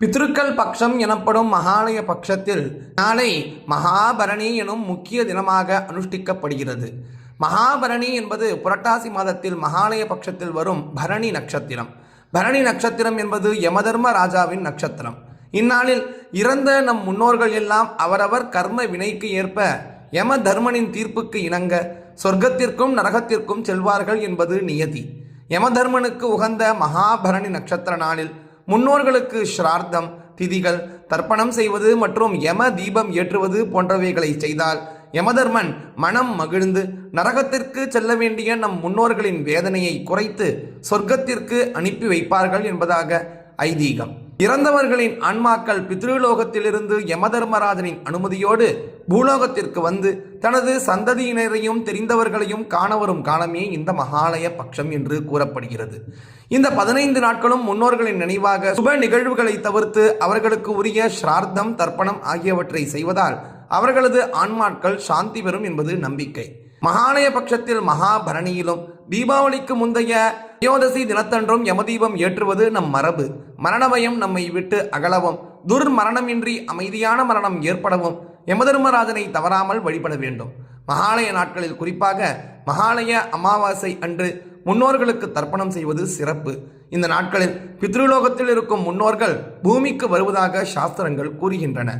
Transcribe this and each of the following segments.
பித்ருக்கள் பக்ஷம் எனப்படும் மகாலய பக்ஷத்தில் நாளை மகாபரணி எனும் முக்கிய தினமாக அனுஷ்டிக்கப்படுகிறது. மகாபரணி என்பது புரட்டாசி மாதத்தில் மகாலய பட்சத்தில் வரும் பரணி நட்சத்திரம். பரணி நட்சத்திரம் என்பது யமதர்ம ராஜாவின் நட்சத்திரம். இந்நாளில் இறந்த நம் முன்னோர்கள் எல்லாம் அவரவர் கர்ம வினைக்கு ஏற்ப யம தர்மனின் தீர்ப்புக்கு இணங்க சொர்க்கத்திற்கும் நரகத்திற்கும் செல்வார்கள் என்பது நியதி. யமதர்மனுக்கு உகந்த மகாபரணி நட்சத்திர நாளில் முன்னோர்களுக்கு ஸ்ரார்த்தம் திதிகள் தர்ப்பணம் செய்வது மற்றும் யம தீபம் ஏற்றுவது போன்றவைகளை செய்தால் யமதர்மன் மனம் மகிழ்ந்து நரகத்திற்கு செல்ல வேண்டிய நம் முன்னோர்களின் வேதனையை குறைத்து சொர்க்கத்திற்கு அனுப்பி வைப்பார்கள் என்பதாக ஐதீகம். இறந்தவர்களின் ஆன்மாக்கள் பித்ருலோகத்திலிருந்து யமதர்மராஜனின் அனுமதியோடு பூலோகத்திற்கு வந்து தனது சந்ததியினரையும் தெரிந்தவர்களையும் காண வரும் காலமே இந்த மகாலய பட்சம் என்று கூறப்படுகிறது. இந்த பதினைந்து நாட்களும் முன்னோர்களின் நினைவாக சுப நிகழ்வுகளை தவிர்த்து அவர்களுக்கு உரிய ஸ்ரார்த்தம் தர்ப்பணம் ஆகியவற்றை செய்வதால் அவர்களது ஆன்மாக்கள் சாந்தி பெறும் என்பது நம்பிக்கை. மகாலய பட்சத்தில் மகாபரணியிலும் தீபாவளிக்கு முந்தைய தியோதசி தினத்தன்றும் யமதீபம் ஏற்றுவது நம் மரபு. மரணமயம் நம்மை விட்டு அகலவும். துர்மரணமின்றி அமைதியான மரணம் ஏற்படவும். யமதர்மராஜனை தவறாமல் வழிபட வேண்டும். மகாலய நாட்களில் குறிப்பாக மகாலய அமாவாசை அன்று முன்னோர்களுக்கு தர்ப்பணம் செய்வது சிறப்பு. இந்த நாட்களில் பித்ருலோகத்தில் இருக்கும் முன்னோர்கள் பூமிக்கு வருவதாக சாஸ்திரங்கள் கூறுகின்றன.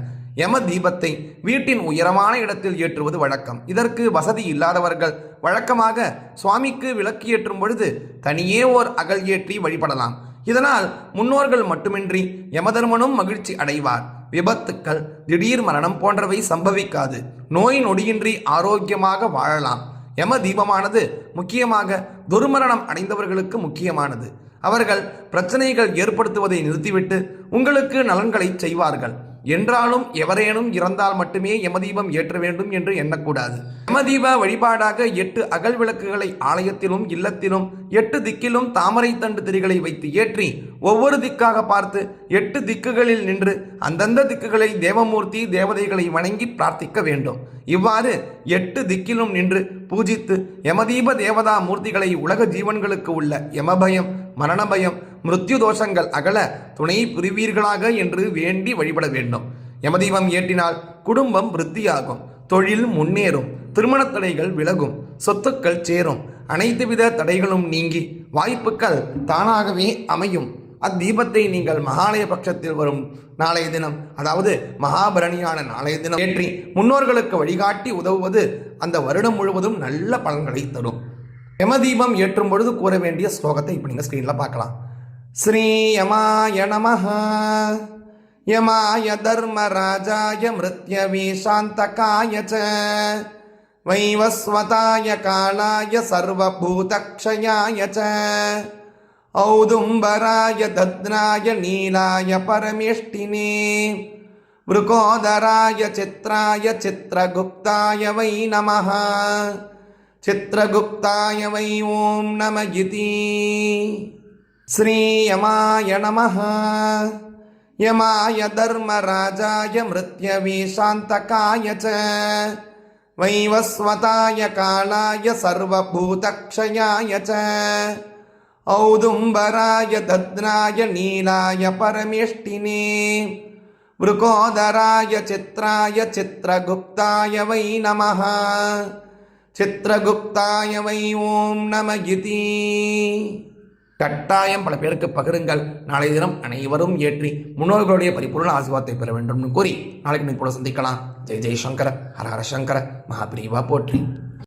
யம தீபத்தை வீட்டின் உயரமான இடத்தில் ஏற்றுவது வழக்கம். இதற்கு வசதி இல்லாதவர்கள் வழக்கமாக சுவாமிக்கு விளக்கு ஏற்றும் பொழுது தனியே ஓர் அகல் ஏற்றி வழிபடலாம். இதனால் முன்னோர்கள் மட்டுமின்றி யமதர்மனும் மகிழ்ச்சி அடைவார். விபத்துக்கள் திடீர் மரணம் போன்றவை சம்பவிக்காது. நோய் நொடியின்றி ஆரோக்கியமாக வாழலாம். யம தீபமானது முக்கியமாக துர்மரணம் அடைந்தவர்களுக்கு முக்கியமானது. அவர்கள் பிரச்சனைகள் ஏற்படுத்துவதை நிறுத்திவிட்டு உங்களுக்கு நலன்களை செய்வார்கள். என்றாலும் எவரேனும் இறந்தால் மட்டுமே யமதீபம் ஏற்ற வேண்டும் என்று எண்ணக்கூடாது. யமதீப வழிபாடாக எட்டு அகல் விளக்குகளை ஆலயத்திலும் இல்லத்திலும் எட்டு திக்கிலும் தாமரை தண்டு திரிகளை வைத்து ஏற்றி ஒவ்வொரு திக்காக பார்த்து எட்டு திக்குகளில் நின்று அந்தந்த திக்குகளில் தேவமூர்த்தி தேவதைகளை வணங்கி பிரார்த்திக்க வேண்டும். இவ்வாறு எட்டு திக்கிலும் நின்று பூஜித்து யமதீப தேவதா மூர்த்திகளை உலக ஜீவன்களுக்கு உள்ள யமபயம் மரணபயம் மிருத்யு தோஷங்கள் அகல துணை புரிவீர்களாக என்று வேண்டி வழிபட வேண்டும். யமதீபம் ஏற்றினால் குடும்பம் விருத்தியாகும். தொழில் முன்னேறும். திருமணத் தடைகள் விலகும். சொத்துக்கள் சேரும். அனைத்து வித தடைகளும் நீங்கி வாய்ப்புகள் தானாகவே அமையும். அத்தீபத்தை நீங்கள் மகாலய பட்சத்தில் வரும் நாளைய தினம் அதாவது மகாபரணியான நாளைய தினம் ஏற்றி முன்னோர்களுக்கு வழிகாட்டி உதவுவது அந்த வருடம் முழுவதும் நல்ல பலன்களை தரும். யமதீபம் ஏற்றும் பொழுது கூற வேண்டிய ஸ்லோகத்தை இப்போ நீங்கள் ஸ்க்ரீனில் பார்க்கலாம். श्रीयमाय नमः यमाय धर्मराजाय मृत्यवी शान्तकाय च वैवस्वताय कालाय सर्वभूतक्षयाय च औदुम्बराय दद्राय नीलाय परमेष्टिने वृकोदराय चित्राय चित्रगुप्ताय वै नमः चित्रगुप्ताय वै ॐ नम इति श्रीयमाय नमः यमाय धर्मराजाय मृत्यवे शान्तकाय च वैवस्वताय कालाय सर्वभूतक्षयाय च औदुम्बराय दद्राय नीलाय परमेष्टिने वृकोदराय चित्राय चित्रगुप्ताय वै नमः चित्रगुप्ताय वै ॐ नम इति கட்டாயம் பல பேருக்கு பகிருங்கள். நாளை தினம் அனைவரும் ஏற்றி முன்னோர்களுடைய பரிபூர்ண ஆசீர்வாதத்தை பெற வேண்டும் என்று கூறி நாளைக்கு போல சந்திக்கலாம். ஜெய் ஜெய் சங்கர ஹர ஹர சங்கர மகாபிரிவா போற்றி.